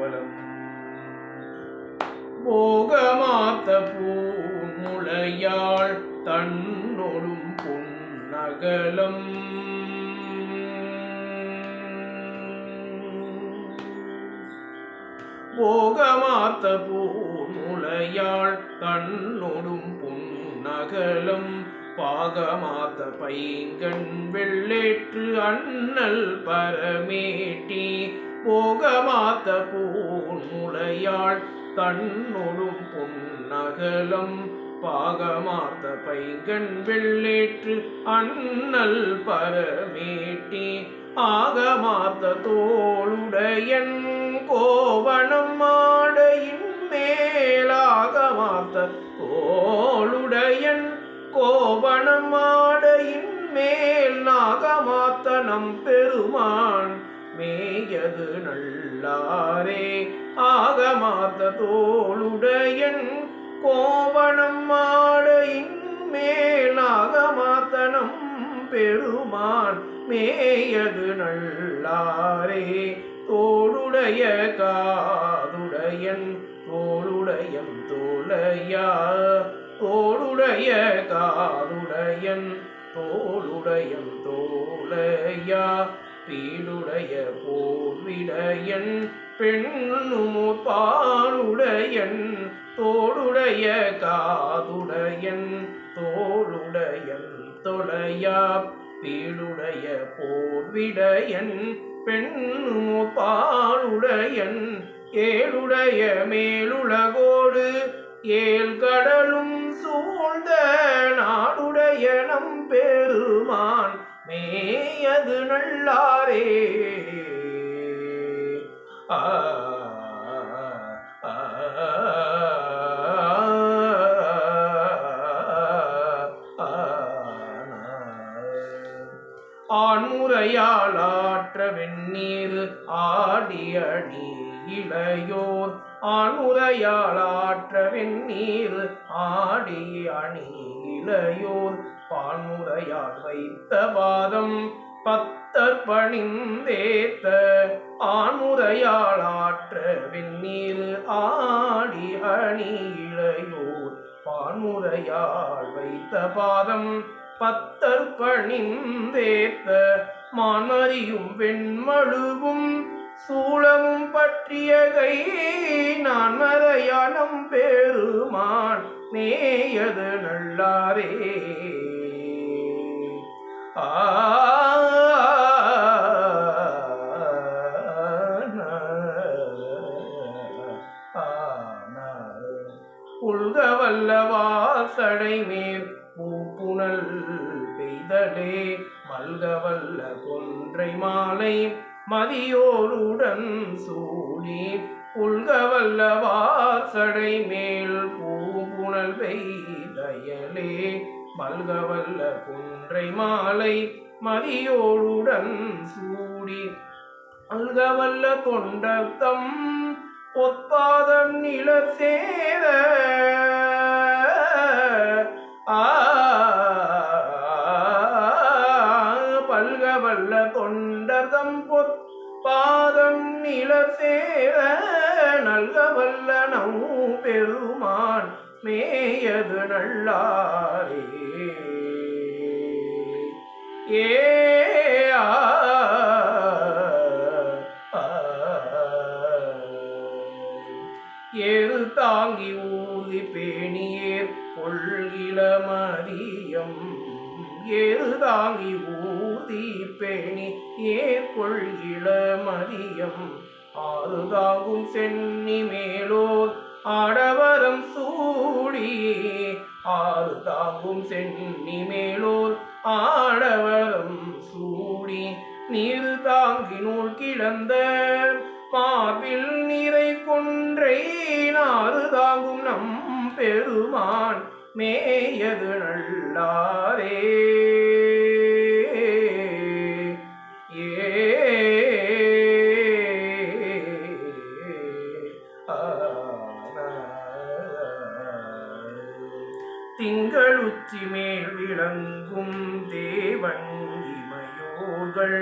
ஊர்வலம் போகமாத்த பூமுளையாள் தன்னொடும் பொன்னகலம். போகமாத்த பூமுளையாள் தன்னொடும் பொன்னகலம். பாகமாத்த பைங்கண் வெள்ளேற்று அண்ணல் பரமேட்டி போகமாத்த பூமுளையாள் தன்னொழும் பொன்னகலம் பாகமாத்த பைங்கண் வெள்ளேற்று அண்ணல் பரமேட்டி ஆகமாத்த தோளுடையன் கோவணம் மாடையின் மேலாகமாத்த தோளுடையன் கோவணம் மாடையின் மேல் நாகமாத்த நம் பெருமான் மேயது நல்லாரே. ஆகமாத்த தோளுடையன் கோவணம் மாடையின் மேலாகமாத்தனம் பெருமான் மேயது நல்லாரே. தோளுடைய காதுடையன் தோளுடையம் தோலையா தோளுடைய காதுடையன் தோளுடையம் தோலையா பீடுடைய போர்விடையன் பெண்ணுமோ பாலுடையன் தோளுடைய காதுடையன் தோளுடையன் தொலையா பீடுடைய போர்விடையன் பெண்ணுமோ பாலுடையன் ஏழுடைய மேலுலகோடு ஏழ் கடலும் சூழ்ந்த நாடுடைய நம் பெருமான் மேயது நல்லாரே ஆ ஆ, வெந்நீர் ஆடியடி இளையோர் ஆண்முறையால் வெந்நீர் ஆடி அணி இளையோர் பான்முறையால் வைத்த பாதம் பத்தர் பணிந்தேத்த ஆண்முறையால் ஆற்ற வெந்நீர் ஆடி அணியிழையோர். பான்முறையால் வைத்த பாதம் பத்தர் பணிந்தேத்த மான்மறியும் வெண்மழுவும் சூளமும் பற்றிய கை நான் மறையானம் பெருமான் நேயது நல்லாரே. ஆ உள்க மேல் பூப்புணல் பெய்தலே மல்கவல்ல கொன்றை மாலை மதியோருடன் சூடி உள்கவல்ல வாசடை மேல் பூப்புணல் பெய்தயலே மல்கவல்ல குன்றை மாலை மதியோருடன் சூடி. அல்கவல்ல தொண்டர்த்தம் பொற்பாதம் நில சேர. ஆ பல்கவல்ல தொண்டர்தம் பொற்பாதம் நில சேர. நல்கவல்ல நம் பெருமான் மேயது நல்லாரே ஏ ஏறு தாங்கி ஊதி பேணியேர் கொள்கிளமரியம் ஏறு தாங்கி ஊதி பேணி ஏர் கொள்கிளமரியம் ஆறு தாங்கும் சென்னி மேலோர் ஆடவரம் சூடி ஆறு தாங்கும் சென்னி மேலோர் ஆடவரம் சூடி நீர் தாங்கி நூல் கிடந்த மார்பில் நீரை கொன்றை நாறு தாங்கும் நம் பெருமான் மேயது நல்லாரே. வணங்கும் தேவன் இமையோர்கள்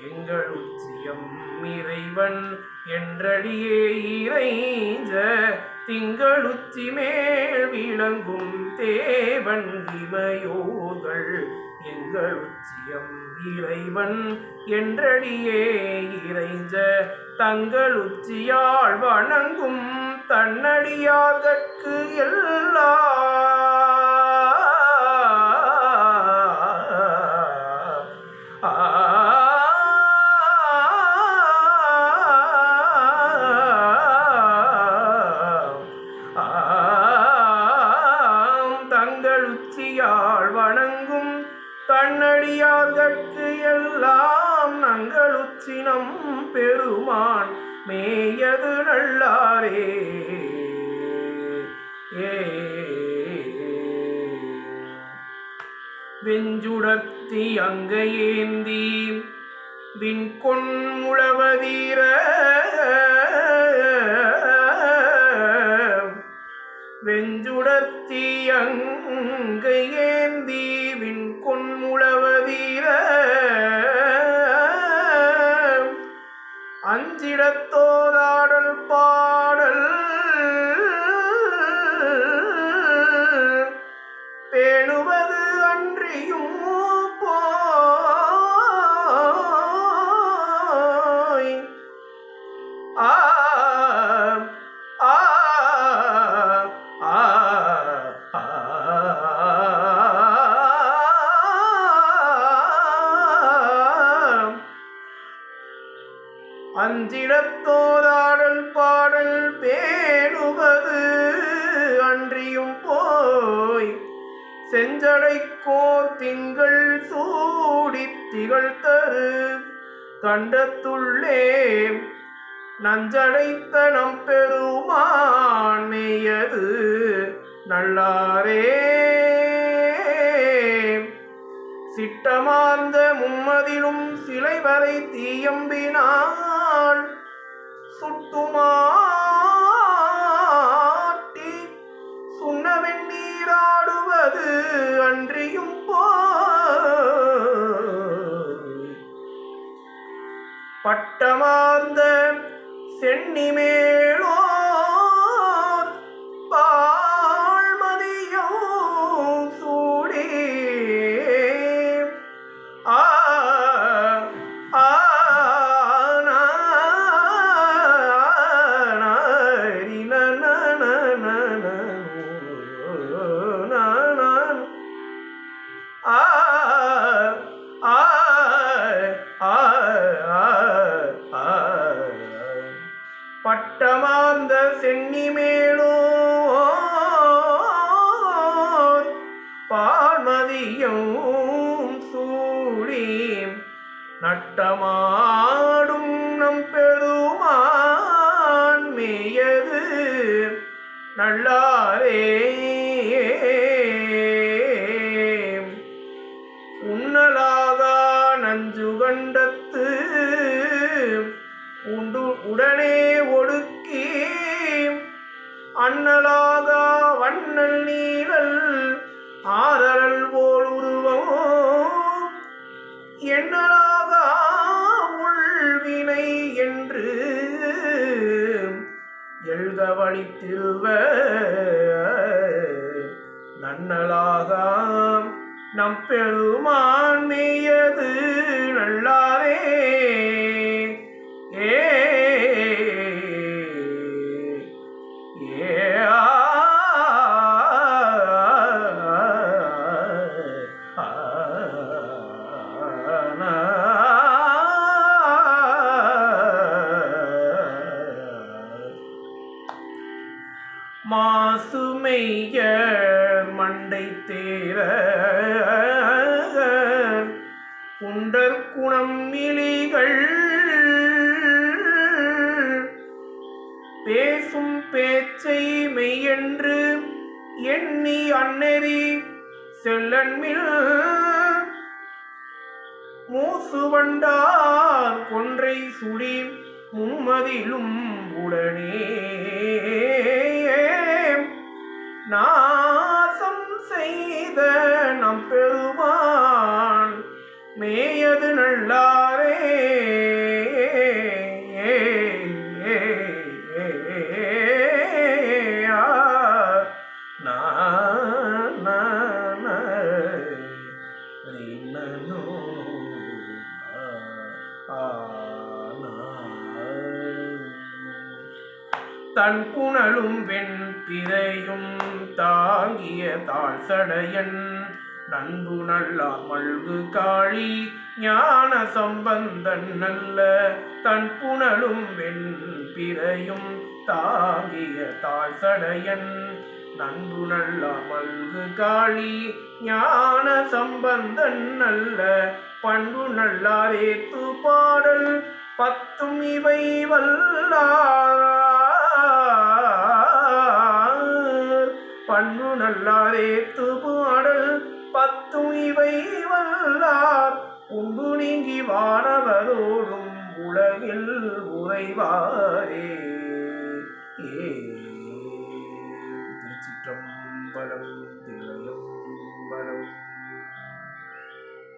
எங்களுச்சியம் இறைவன் என்றடியே இறைஞ்ச திங்களுச்சி மேல் விளங்கும் தேவன் இமையோர்கள் எங்களுச்சியம் இறைவன் என்றடியே இறைஞ்ச தங்களுச்சியால் வணங்கும் தன்னடியார்கட்கு எல்லா தங்கள் வணங்கும் தன்னடியார்கட்கு எல்லாம் நங்கள் உச்சினம் பெருமான் மேயது நல்லாரே. ஏ. வெஞ்சுடர்த்தி அங்கையேந்தி விண்கொன் முழவதீர வெஞ்சுடர்த்தி அங்கையேந்தி விண்கொன் முழவதீர. அஞ்சிடத்தோதாடல் பாட அஞ்சிடத்தோதாடல் பாடல் பேணுவது அன்றியும் போய் செஞ்சடைக்கோர் திங்கள் சூடி திகழ் தரு. கண்டத்துள்ளே நஞ்சடைத்த நம் பெருமான் நல்லாரே. சிட்டமார்ந்த மும்மதிலும் சிலை வரை தீயம்பினாள் சுட்டுமாட்டி சுண்ண நீராடுவது அன்றியும் போய் பட்டமார்ந்த சார்ந்த சென்னி சென்னிமேலோ பார்மதியும் சூடி நட்டமாடும் நம் பெருமான் மேயது நல்லாரே. உன்னலாகா நஞ்சு கண்டத்து உண்டு உடனே அண்ணலாகா வண்ணல் நீழல் ஆதரல் போல் உருவம். எண்ணலாகா உள்வினை என்று எழுத திருவ நன்னலாகாம் நம் பெருமான் மேயது நல்லாரே. ஏ குண்டர் குணம் இலிகள் பேசும் பேச்சை மெய்யென்று எண்ணி அன்னெறி செல்லன்மில் மூசுவண்டார் கொன்றை சுடி மும்மதிலும் உடனே தன் புனலும் வெண் பிறையும் தாங்கிய தாழ் சடையன் நண்பு நல்லார் மல்கு காளி ஞான சம்பந்தன் நல்ல தன் புனலும் வெண் பிறையும் தாங்கிய தாழ் சடையன் நண்பு நல்லார் மல்கு காளி ஞான சம்பந்தன் நல்ல பண்பு நல்லாரேத்து பாடல் பத்தும் இவை வல்லாரா. பண்பு நல்லாரேத்து பாடல் பத்தும் இவை வல்லார். உண்டு நீங்கி வானவரோடும் உலகில் உறைவாரே. ஏ திருச்சிற்றம்பலம் தில்லையம்